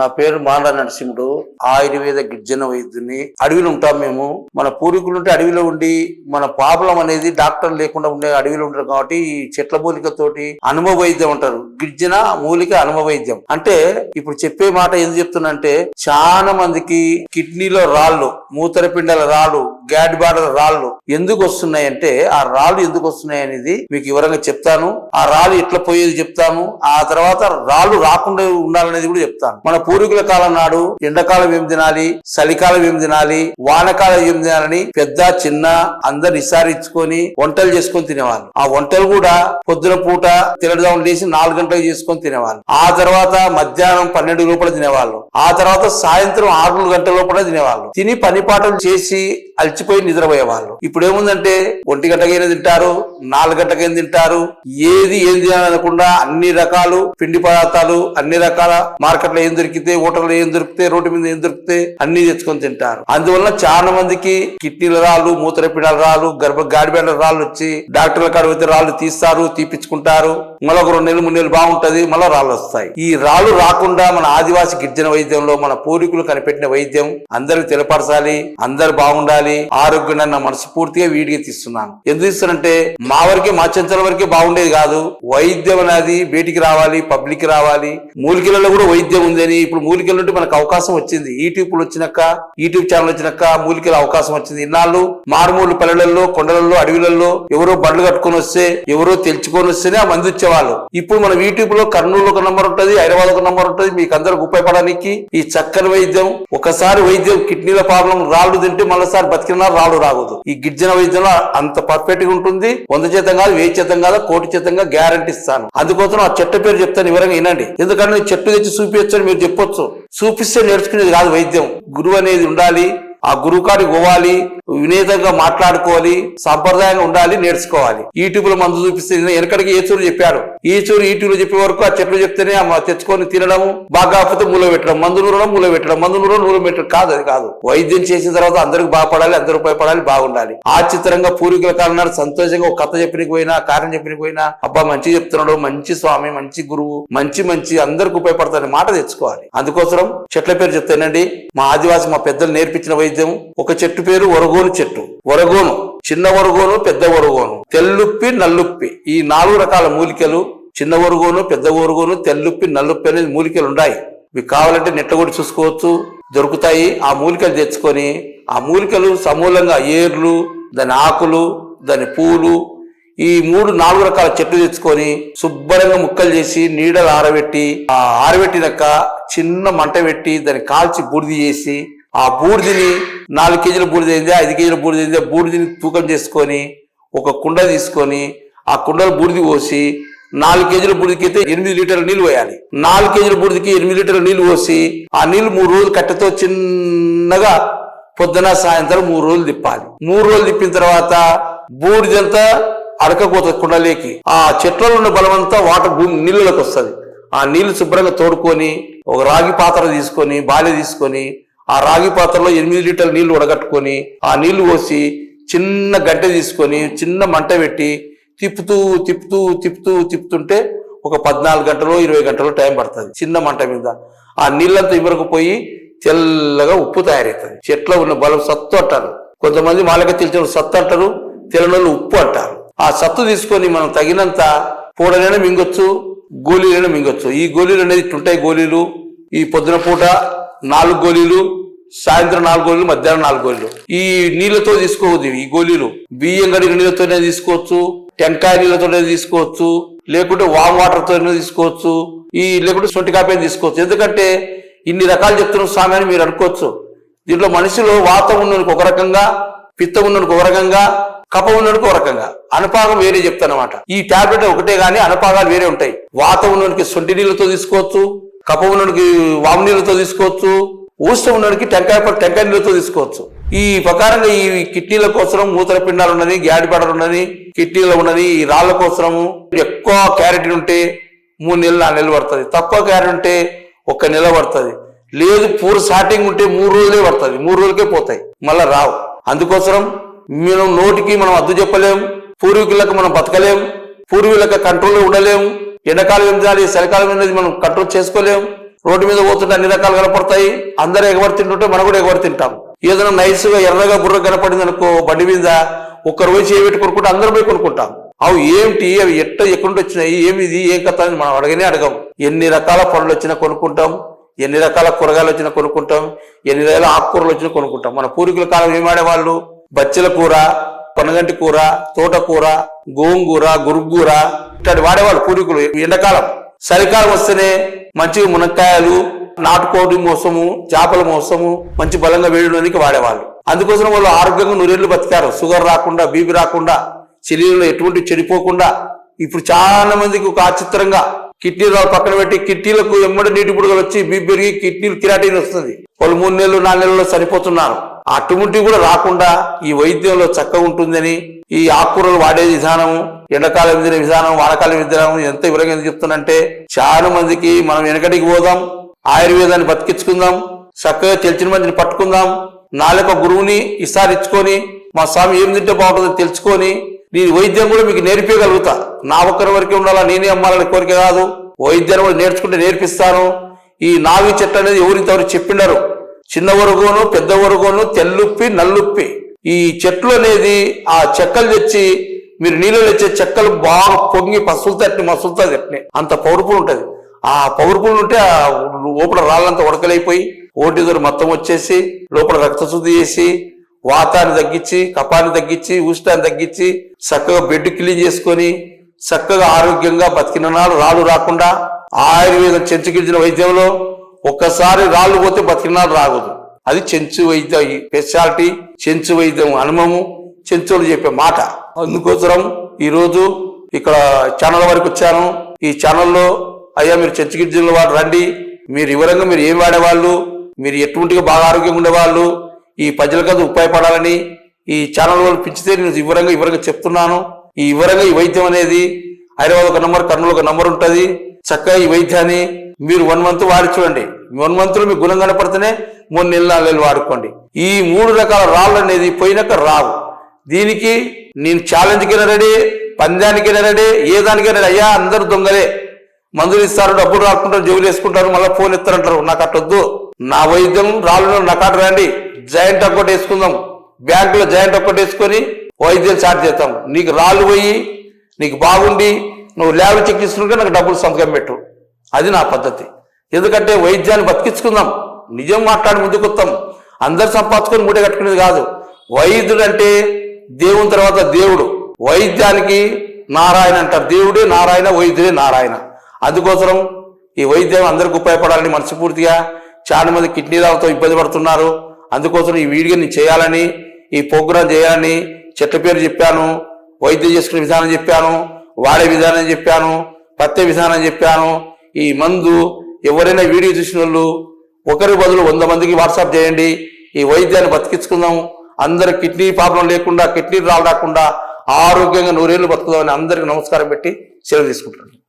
నా పేరు మాండ నరసింహుడు ఆయుర్వేద గిరిజన వైద్యుని. అడవిలో ఉంటాం మేము. మన పూర్వీకులు ఉంటే అడవిలో ఉండి మన పాపలం అనేది డాక్టర్ లేకుండా ఉండే అడవిలో ఉంటారు కాబట్టి ఈ చెట్ల మూలికతోటి అనుభవ వైద్యం అంటారు. గిరిజన మూలిక అనుభవ వైద్యం. అంటే ఇప్పుడు చెప్పే మాట ఏం చెప్తున్నంటే చాలా మందికి కిడ్నీలో రాళ్ళు మూత్రపిండాల రాళ్ళు గ్యాడ్ రాళ్ళు ఎందుకు వస్తున్నాయంటే ఆ రాళ్ళు ఎందుకు వస్తున్నాయి అనేది మీకు వివరంగా చెప్తాను. ఆ రాళ్ళు ఎట్లా పోయేది చెప్తాను. ఆ తర్వాత రాళ్ళు రాకుండా ఉండాలనేది కూడా చెప్తాను. మన పూర్వీకుల కాలం నాడు ఎండాకాలం ఏం తినాలి చలికాలం ఏం తినాలి వానకాలం ఏం తినాలని పెద్ద చిన్న అందరు నిసారించుకొని వంటలు చేసుకొని తినేవాళ్ళు. ఆ వంటలు కూడా పొద్దున పూట తినడం లేచి నాలుగు గంటలకు చేసుకొని తినేవాళ్ళు. ఆ తర్వాత మధ్యాహ్నం పన్నెండు లోపల తినేవాళ్ళు. ఆ తర్వాత సాయంత్రం ఆరు గంటల లోపల తినేవాళ్ళు. తిని పని పాటలు చేసి అలసిపోయి నిద్రపోయేవాళ్ళు. ఇప్పుడు ఏముందంటే ఒంటి గంటకైనా తింటారు నాలుగు గంటకైనా తింటారు ఏది ఏం తినాలనకుండా అన్ని రకాలు పిండి పదార్థాలు అన్ని రకాల మార్కెట్లో ఏం దొరికితే హోటల్లో ఏం దొరికితే రోడ్డు మీద ఏం దొరికితే అన్ని తెచ్చుకొని తింటారు. అందువల్ల చాలా మందికి కిడ్నీల రాళ్ళు మూత్రపిండాల రాళ్ళు గర్భ గాడిబెండ రాళ్ళు వచ్చి డాక్టర్ల కాడ రాళ్ళు తీస్తారు తీపించుకుంటారు మళ్ళీ ఒక రెండు నెలలు మూడు నెలలు బాగుంటది మళ్ళీ రాళ్ళు వస్తాయి. ఈ రాళ్ళు రాకుండా మన ఆదివాసి గిరిజన వైద్యంలో మన పూర్వీకులు కనిపెట్టిన వైద్యం అందరికి తెలపరచాలి అందరు బాగుండాలి ఆరోగ్యాన్ని నా మనస్ఫూర్తిగా వీడికి తీస్తున్నాను. ఎందుకు ఇస్తానంటే మా వరకే మా చెంచల వరకే బాగుండేది కాదు. వైద్యం అనేది బయటికి రావాలి పబ్లిక్ రావాలి. మూలికలలో కూడా వైద్యం ఉందని ఇప్పుడు మూలికల నుండి మనకు అవకాశం వచ్చింది. యూట్యూబ్లు వచ్చినాక యూట్యూబ్ ఛానల్ వచ్చినాక మూలికల అవకాశం వచ్చింది. ఇన్నాళ్ళు మారుమూలు పల్లెలలో కొండలలో అడవిలలో ఎవరో బండ్లు కట్టుకొని వస్తే ఎవరో తెలుసుకొని వస్తేనే ఆ మంది వచ్చేవాళ్ళు ఇప్పుడు మన యూట్యూబ్లో కర్నూలు ఒక నంబర్ ఉంటుంది హైదరాబాద్ ఒక నంబర్ ఉంటుంది మీకు అందరికి ఉపయోగపడడానికి ఈ చక్కని వైద్యం. ఒకసారి వైద్యం కిడ్నీల ప్రాబ్లం రాళ్ళు తింటే మళ్ళీసారి బతికినా రాడు రాకూడదు ఈ గిరిజన వైద్యంలో అంత పర్ఫెక్ట్గా ఉంటుంది. వంద చేతం కాదు వెయ్యి చేతం కాదు కోటి చేతంగా గ్యారంటీ ఇస్తాను. అందుకోసం ఆ చెట్టు పేరు చెప్తాను వివరంగా వినండి. ఎందుకంటే చెట్టు తెచ్చి చూపించని మీరు చెప్పొచ్చు. చూపిస్తే నేర్చుకునేది కాదు వైద్యం. గురువు అనేది ఉండాలి. ఆ గురువు కాడికి పోవాలి వినేతంగా మాట్లాడుకోవాలి సాంప్రదాయంగా ఉండాలి నేర్చుకోవాలి. యూట్యూబ్లో మందు చూపిస్తే ఎనకడికి వెనకడికి ఏ చూరు చెప్పారు? ఈ చూరు యూట్యూబ్ చెప్పే వరకు ఆ చెట్లు చెప్తేనే తెచ్చుకొని తినడం బాగా కాకపోతే మూల పెట్టడం మందు నూరడం మూల పెట్టడం మందు నూరడం నూల పెట్టడం కాదు అది కాదు. వైద్యం చేసిన తర్వాత అందరికి బాగుపడాలి అందరూ ఉపయోగపడాలి బాగుండాలి. ఆచిత్రంగా పూర్వీకుల కాలనాడు సంతోషంగా ఒక కథ చెప్పినకి పోయినా కార్యం చెప్పినకి పోయినా అబ్బా మంచి చెప్తున్నాడు మంచి స్వామి మంచి గురువు మంచి మంచి అందరికి ఉపయోగపడతాడని మాట తెచ్చుకోవాలి. అందుకోసం చెట్ల పేరు చెప్తానండి మా ఆదివాసి మా పెద్దలు నేర్పించిన వైద్యం ఒక చెట్టు పేరు ఒరగోను చెట్టు. ఒరగోను. చిన్న వరగోను పెద్ద ఒరగోను. తెల్లుప్పి నల్లుప్పి. ఈ నాలుగు రకాల మూలికలు చిన్న వరగోను పెద్ద వరగోను తెల్లుప్పి నల్లుప్పి అనేది మూలికలు ఉన్నాయి మీకు కావాలంటే నెట్ట కూడా చూసుకోవచ్చు. దొరుకుతాయి. ఆ మూలికలు తెచ్చుకొని ఆ మూలికలు సమూలంగా ఏర్లు దాని ఆకులు దాని పూలు ఈ మూడు నాలుగు రకాల చెట్లు తెచ్చుకొని శుభ్రంగా ముక్కలు చేసి నీడలు ఆరబెట్టి ఆ ఆరబెట్టినాక చిన్న మంట పెట్టి దాన్ని కాల్చి బూడిది చేసి ఆ బూడిదని నాలుగు కేజీల బూడిద ఐదు కేజీల బూడిద అయిందా బూడిదని తూకం చేసుకొని ఒక కుండ తీసుకొని ఆ కుండలు బూడిది పోసి నాలుగు కేజీల బూడిదకి అయితే ఎనిమిది లీటర్ల నీళ్ళు పోయాలి. నాలుగు కేజీల బూడిదకి ఎనిమిది లీటర్ల నీళ్ళు పోసి ఆ నీళ్ళు మూడు రోజులు కట్టెతో చిన్నగా పొద్దున సాయంత్రం మూడు రోజులు తిప్పాలి. మూడు రోజులు తిప్పిన తర్వాత బూడిదంతా అడకపోతుంది కుండలేకి. ఆ చెట్లలో ఉన్న బలమంతా వాటర్ భూమి నీళ్ళలోకి వస్తుంది. ఆ నీళ్ళు శుభ్రంగా తోడుకొని ఒక రాగి పాత్ర తీసుకొని బాల్య తీసుకొని ఆ రాగి పాత్రలో ఎనిమిది లీటర్ల నీళ్ళు ఉడగట్టుకొని ఆ నీళ్ళు పోసి చిన్న గడ్డ తీసుకొని చిన్న మంట పెట్టి తిప్పుతూ తిప్పుతూ తిప్పుతూ తిప్పుతుంటే ఒక పద్నాలుగు గంటలు ఇరవై గంటలు టైం పడుతుంది చిన్న మంట మీద. ఆ నీళ్ళంతా ఇవ్వకపోయి తెల్లగా ఉప్పు తయారవుతుంది చెట్లో ఉన్న బలం సత్తు అంటారు. కొంతమంది మాలక తెలిసిన సత్తు అంటారు తెల్లనోళ్ళు ఉప్పు అంటారు. ఆ సత్తు తీసుకొని మనం తగినంత పూడనైనా మింగొచ్చు గోళీలైనా మింగొచ్చు. ఈ గోళీలు అనేది ఇట్లుంటాయి గోళీలు. ఈ పొద్దున పూట నాలుగు గోళీలు సాయంత్రం నాలుగు గోళీలు మధ్యాహ్నం నాలుగు గోళీలు. ఈ నీళ్ళతో తీసుకోవద్దు ఈ గోళీలు. బియ్యం కడిగిన నీళ్ళతోనే తీసుకోవచ్చు టెంకాయ నీళ్ళతోనే తీసుకోవచ్చు లేకుంటే వామ్ వాటర్తోనే తీసుకోవచ్చు ఈ లేకుంటే సొంటి కాపీ తీసుకోవచ్చు. ఎందుకంటే ఇన్ని రకాలు చెప్తున్న స్వామి అని మీరు అనుకోవచ్చు. దీంట్లో మనిషిలో వాతం ఉన్నోనికి ఒక రకంగా పిత్తం ఉన్నోనికి ఒక రకంగా కప ఉన్నోనికి ఒక రకంగా. అనుపాగం వేరే చెప్తానమాట. ఈ టాబ్లెట్ ఒకటే కానీ అనుపాగాలు వేరే ఉంటాయి. వాతం ఉన్నోనికి సొంటి నీళ్ళతో తీసుకోవచ్చు కప ఉన్నోనికి వాము నీళ్ళతో తీసుకోవచ్చు ఊసం ఉన్నోనికి టెంకాయ టెంకాయ నీళ్ళతో తీసుకోవచ్చు. ఈ ప్రకారంగా ఈ కిడ్నీల కోసం మూత్రపిండాలు ఉన్నది గ్యాడిపడలు ఉన్నది కిడ్నీలో ఉన్నది ఈ రాళ్ళ కోసము ఎక్కువ క్యారెట్ ఉంటే మూడు నెలలు నాలుగు నెలలు పడుతుంది. తక్కువ క్యారెట్ ఉంటే ఒక్క నెల పడుతుంది. లేదు పూర్ స్టార్టింగ్ ఉంటే మూడు రోజులే పడుతుంది. మూడు రోజులకే పోతాయి. మళ్ళీ రావు. అందుకోసం మనం నోటికి మనం అద్దు చెప్పలేము పూర్వీకులకు మనం బతకలేం. పూర్వీకులకు కంట్రోల్లో ఉండలేము ఎండాకాలం ఏం చేయాలి? చలికాలం అనేది మనం కంట్రోల్ చేసుకోలేము రోడ్డు మీద పోతుంటే అన్ని రకాలు కనపడతాయి. అందరూ ఎగబడి తింటుంటే మనం కూడా ఎగబడి తింటాం. ఏదైనా నైస్గా ఎర్రగా బుర్ర కనపడింది అనుకో బండి మీద ఒక్కరు పోయి చేయబెట్టి కొనుక్కుంటే అందరూ పోయి కొనుక్కుంటాం. అవి ఏంటి అవి ఎట్ట ఎక్కడి వచ్చినాయి ఏమి ఇది ఏం కథ అని మనం అడగనే అడగం. ఎన్ని రకాల పనులు వచ్చినా కొనుక్కుంటాం ఎన్ని రకాల కూరగాయలు వచ్చినా కొనుక్కుంటాం ఎన్ని రకాల ఆకుకూరలు వచ్చినా కొనుక్కుంటాం. మన పూర్వీకుల కాలం ఏం ఆడేవాళ్ళు? బచ్చల కూర కొనగంటి కూర తోటకూర గోంగూర గురుగూర ఇట్లాంటి వాడేవాళ్ళు పూర్వీకులు ఎండాకాలం. చలికాలం వస్తేనే మంచి మునక్కాయలు నాటుకోడి మోసము చేపల మోసము మంచి బలంగా వేయడానికి వాడేవాళ్ళు. అందుకోసం వాళ్ళు ఆరోగ్యంగా నూరేళ్ళు బతికారు. షుగర్ రాకుండా బీపీ రాకుండా శరీరంలో ఎటువంటి చెడిపోకుండా ఇప్పుడు చాలా మందికి ఒక ఆచిత్రంగా కిడ్నీ పక్కన పెట్టి కిడ్నీలకు ఎమ్మడి నీటి బుడగలు వచ్చి బీపీ పెరిగి కిడ్నీలు కిరాటిన్ వస్తుంది. వాళ్ళు మూడు నెలలు నాలుగు నెలల్లో చనిపోతున్నారు అటువంటి కూడా రాకుండా ఈ వైద్యంలో చక్కగా ఉంటుందని ఈ ఆకుకూరలు వాడే విధానం ఎండాకాలం విధిన విధానం వానకాలం విధానం ఎంత వివరంగా ఎందుకు చాలా మందికి మనం వెనకటికి పోదాం ఆయుర్వేదాన్ని బతికించుకుందాం చక్కగా తెలిసిన మందిని పట్టుకుందాం నాలుక గురువుని ఇచ్చుకొని మా స్వామి ఏం తింటే బాగుంటుందో తెలుసుకొని నేను వైద్యం కూడా మీకు నేర్పించగలుగుతా నా ఒక్కరి వరకే ఉండాలా నేనే అమ్మాలని కోరిక కాదు. వైద్యాన్ని కూడా నేర్చుకుంటే నేర్పిస్తాను. ఈ నావి చెట్టు అనేది ఎవరింతవరకు చెప్పిండరు చిన్న వరకును పెద్ద వరకును తెల్లుప్పి నల్లుప్పి. ఈ చెట్లు అనేది ఆ చెక్కలు తెచ్చి మీరు నీళ్ళు తెచ్చే చెక్కలు బాగా పొంగి పసులు తట్టి మసులు తట్టి అంత పవర్ఫుల్ ఉంటుంది. ఆ పవర్ఫుల్ ఉంటే ఆ లోపల రాళ్ళంతా ఉడకలైపోయి ఓటిదరు మొత్తం వచ్చేసి లోపల రక్తశుద్ధి చేసి వాతాన్ని తగ్గించి కపాన్ని తగ్గించి ఉష్ణాన్ని తగ్గించి చక్కగా బెడ్ క్లీన్ చేసుకొని చక్కగా ఆరోగ్యంగా బతికిన నాడు రాళ్ళు రాకుండా ఆయుర్వేదం చెంచుకించిన వైద్యంలో ఒక్కసారి రాళ్ళు పోతే బతికిన నాడు రాగదు అది చెంచు వైద్యం ఈ స్పెషాలిటీ చెంచు వైద్యం అనుమము చెంచులు చెప్పే మాట. అందుకోసం ఈరోజు ఇక్కడ ఛానల్ వరకు వచ్చాను. ఈ ఛానల్లో అయ్యా మీరు చర్చికి వాడు రండి. మీరు వివరంగా మీరు ఏం వాడేవాళ్ళు? మీరు ఎటువంటిగా బాగా ఆరోగ్యంగా ఉండేవాళ్ళు? ఈ ప్రజలకు అది ఉపయోగపడాలని ఈ ఛానల్ వాళ్ళు పెంచితే నేను వివరంగా వివరంగా చెప్తున్నాను. ఈ వివరంగా ఈ వైద్యం అనేది హైదరాబాద్ ఒక నంబర్ కర్నూలు ఒక నంబర్ ఉంటుంది. చక్కగా ఈ వైద్యాన్ని మీరు వన్ మంత్ వాడి చూడండి. వన్ మంత్లో మీకు గుణం కనపడితేనే మూడు నెలలు నాలుగు నెలలు వాడుకోండి. ఈ మూడు రకాల రాళ్ళు అనేది పోయినాక రావు. దీనికి నేను ఛాలెంజ్కైనా రెడీ పందానికైనా రెడీ ఏ దానికైనా రెడీ. అయ్యా అందరు దొంగలే. మందులు ఇస్తారు డబ్బులు రాసుకుంటారు జోబులు వేసుకుంటారు మళ్ళీ ఫోన్ ఇస్తారంటారు నాకు అట్టొద్దు నా వైద్యం రాళ్ళు నా కాట రండి. జాయింట్ అకౌంట్ వేసుకుందాం. బ్యాంకులో జాయింట్ అకౌంట్ వేసుకొని వైద్యం స్టార్ట్ చేస్తాం నీకు రాళ్ళు పోయి నీకు బాగుండి నువ్వు ల్యాబ్ చెక్ ఇస్తుంటే నాకు డబ్బులు సంతకం పెట్టు. అది నా పద్ధతి. ఎందుకంటే వైద్యాన్ని బతికించుకుందాం. నిజం మాట్లాడి ముందుకు వస్తాం. అందరు సంపాదించుకొని మూట కట్టుకునేది కాదు. వైద్యుడు అంటే దేవుని తర్వాత దేవుడు. వైద్యానికి నారాయణ అంటారు. దేవుడే నారాయణ వైద్యుడే నారాయణ. అందుకోసం ఈ వైద్యం అందరికి ఉపయోగపడాలని మనస్ఫూర్తిగా చాలా మంది కిడ్నీ రావుతో ఇబ్బంది పడుతున్నారు. అందుకోసం ఈ వీడియో నేను చేయాలని ఈ ప్రోగ్రాం చేయాలని చెట్ల పేరు చెప్పాను వైద్యం చేసుకునే విధానం చెప్పాను వాడే విధానం చెప్పాను పత్తే విధానం చెప్పాను. ఈ మందు ఎవరైనా వీడియో చూసిన వాళ్ళు ఒకరి బదులు వంద మందికి వాట్సాప్ చేయండి. ఈ వైద్యాన్ని బతికించుకుందాం. అందరు కిడ్నీ ప్రాబ్లం లేకుండా కిడ్నీ రాకుండా ఆరోగ్యంగా నూరేళ్ళు బతుకుదామని అందరికి నమస్కారం పెట్టి సెలవు తీసుకుంటాను